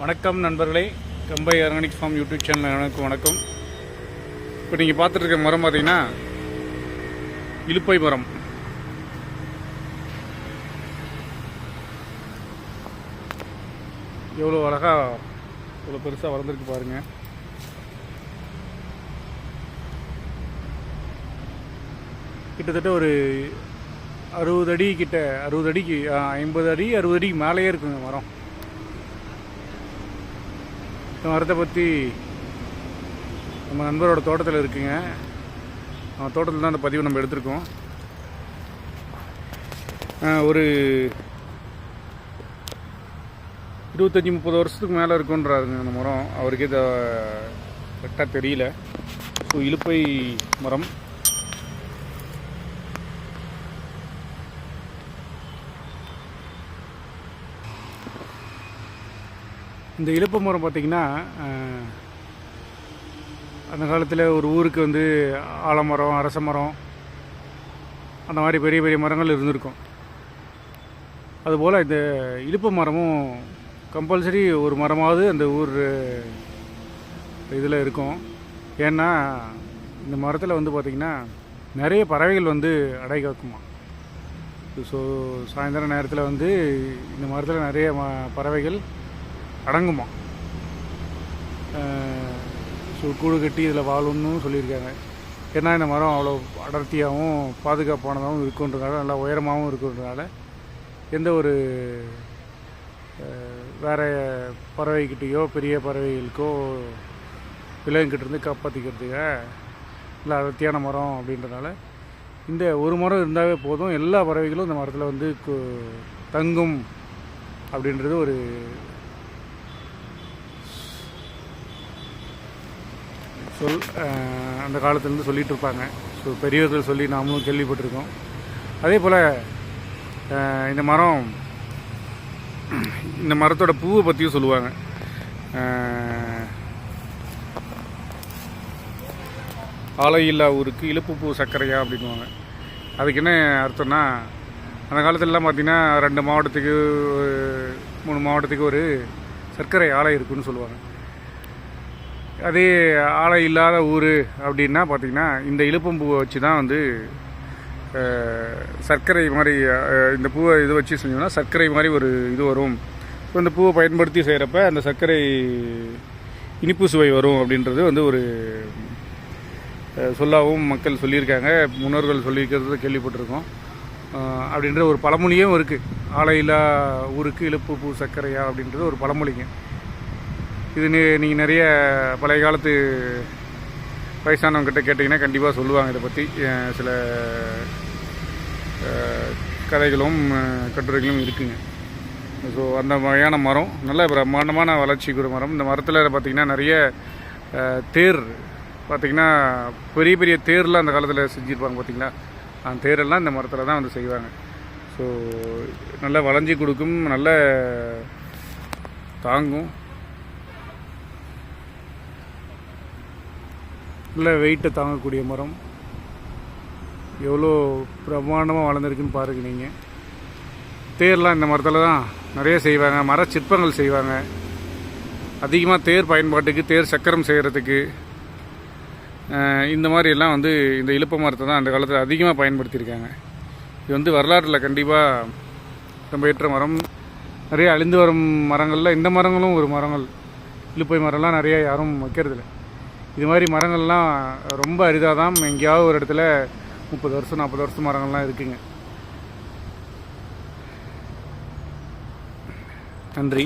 வணக்கம் நண்பர்களே. கம்பை ஆர்கானிக் ஃபார்ம் யூடியூப் சேனல் எனக்கு வணக்கம். இப்போ நீங்கள் பார்த்துட்டு இருக்க மரம் பார்த்தீங்கன்னா இலுப்பை மரம். எவ்வளோ அழகாக இவ்வளோ பெருசாக வளர்ந்துருக்கு பாருங்க. கிட்டத்தட்ட ஒரு அறுபது அடி கிட்ட அறுபது அடிக்கு ஐம்பது அடி அறுபது அடிக்கு மேலேயே இருக்குங்க மரம். இந்த மரத்தை பற்றி நம்ம நண்பரோட தோட்டத்தில் இருக்குங்க. அவன் தோட்டத்தில் தான் அந்த பதிவு நம்ம எடுத்திருக்கோம். ஒரு இருபத்தஞ்சி முப்பது வருஷத்துக்கு மேலே இருக்குன்றாருங்க அந்த மரம். அவருக்கே இதை கரெக்டாக தெரியல. ஸோ இலுப்பை மரம். இந்த இலுப்பை மரம் பார்த்திங்கன்னா அந்த காலத்தில் ஒரு ஊருக்கு வந்து ஆலமரம் அரச மரம் அந்த மாதிரி பெரிய பெரிய மரங்கள் இருந்திருக்கும். அதுபோல் இந்த இழுப்பு மரமும் கம்பல்சரி ஒரு மரமாவது அந்த ஊர் இதில் இருக்கும். ஏன்னா இந்த மரத்தில் வந்து பார்த்திங்கன்னா நிறைய பறவைகள் வந்து அடை காக்குமா ஸோ சாயந்தர நேரத்தில் வந்து இந்த மரத்தில் நிறைய ம- பறவைகள் அடங்குமா? ஸோ கூடு கட்டி இதில் வாழும்னு சொல்லியிருக்காங்க. ஏன்னா இந்த மரம் அவ்வளோ அடர்த்தியாகவும் பாதுகாப்பானதாகவும் இருக்குன்றதால நல்லா உயரமாகவும் இருக்குன்றதால எந்த ஒரு வேறு வேற பறவைக்கிட்டேயோ பெரிய பறவைகளுக்கோ விலங்குகிட்டேருந்து காப்பாற்றிக்கிறதுக்காக நல்லா அடர்த்தியான மரம் அப்படின்றதால இந்த ஒரு மரம் இருந்தாவே போதும். எல்லா பறவைகளும் இந்த மரத்தில் வந்து கு- தங்கும் அப்படின்றது ஒரு சொல் அந்த காலத்துலேருந்து சொல்லிகிட்டு இருப்பாங்க. ஸோ பெரியவர்கள் சொல்லி நாமளும் கேள்விப்பட்டிருக்கோம். அதே போல் இந்த மரம் இந்த மரத்தோட பூவை பற்றியும் சொல்லுவாங்க. ஆலையில்லா ஊருக்கு இழுப்பு பூ சர்க்கரையா அப்படின்னுவாங்க. அதுக்கு என்ன அர்த்தம்னா அந்த காலத்துலலாம் பார்த்திங்கன்னா ரெண்டு மாவட்டத்துக்கு மூணு மாவட்டத்துக்கு ஒரு சர்க்கரை ஆலை இருக்குன்னு சொல்லுவாங்க. அதே ஆலை இல்லாத ஊர் அப்படின்னா பார்த்தீங்கன்னா இந்த இழுப்பம்பூவை வச்சு தான் வந்து சர்க்கரை மாதிரி இந்த பூவை இது வச்சு செஞ்சோம்னா சர்க்கரை மாதிரி ஒரு இது வரும். ஸோ இந்த பூவை பயன்படுத்தி செய்கிறப்ப அந்த சர்க்கரை இனிப்பு சுவை வரும் அப்படின்றது வந்து ஒரு சொல்லாகவும் சொல்லாவும் மக்கள் சொல்லியிருக்காங்க. முன்னோர்கள் சொல்லியிருக்கிறது கேள்விப்பட்டிருக்கோம். அப்படின்ற ஒரு பழமொழியும் இருக்குது ஆலையில்லா ஊருக்கு இழுப்பு பூ சர்க்கரையா அப்படின்றது ஒரு பழமொழிங்க. இது நீங்கள் நிறைய பழைய காலத்து வயசானவங்ககிட்ட கேட்டிங்கன்னா கண்டிப்பாக சொல்லுவாங்க இதை பற்றி சில கதைகளும் கட்டுரைகளும் இருக்குங்க. ஸோ அந்த வகையான மரம் நல்ல பிரம்மாண்டமான வளர்ச்சிக்குரிய மரம். இந்த மரத்தில் பார்த்திங்கன்னா நிறைய தேர் பார்த்திங்கன்னா பெரிய பெரிய தேர்லாம் அந்த காலத்தில் செஞ்சுருப்பாங்க பார்த்திங்களா அந்த தேரெல்லாம் இந்த மரத்தில் தான் வந்து செய்வாங்க. ஸோ நல்லா வளைஞ்சி கொடுக்கும் நல்ல தாங்கும். நல்ல வெயிட்டை தாங்கக்கூடிய மரம். எவ்வளோ பிரம்மாண்டமாக வளர்ந்துருக்குன்னு பாருங்க நீங்கள் தேர்லாம் இந்த மரத்தில் தான் நிறைய செய்வாங்க. மர சிற்பங்கள் செய்வாங்க. அதிகமாக தேர் பயன்பாட்டுக்கு தேர் சக்கரம் செய்கிறதுக்கு இந்த மாதிரி எல்லாம் வந்து இந்த இழுப்ப மரத்தை தான் அந்த காலத்தில் அதிகமாக பயன்படுத்தியிருக்காங்க. இது வந்து வரலாற்றில் கண்டிப்பாக ரொம்ப ஏற்ற மரம். நிறைய அழிந்து வரும் மரங்களில் இந்த மரங்களும் ஒரு மரங்கள். இழுப்பை மரம்லாம் நிறையா யாரும் வைக்கிறதில்ல. இது மாதிரி மரங்கள்லாம் ரொம்ப அரிதாக தான் எங்கேயாவது ஒரு இடத்துல முப்பது வருஷம் நாற்பது வருஷம் மரங்கள்லாம் இருக்குங்க. நன்றி.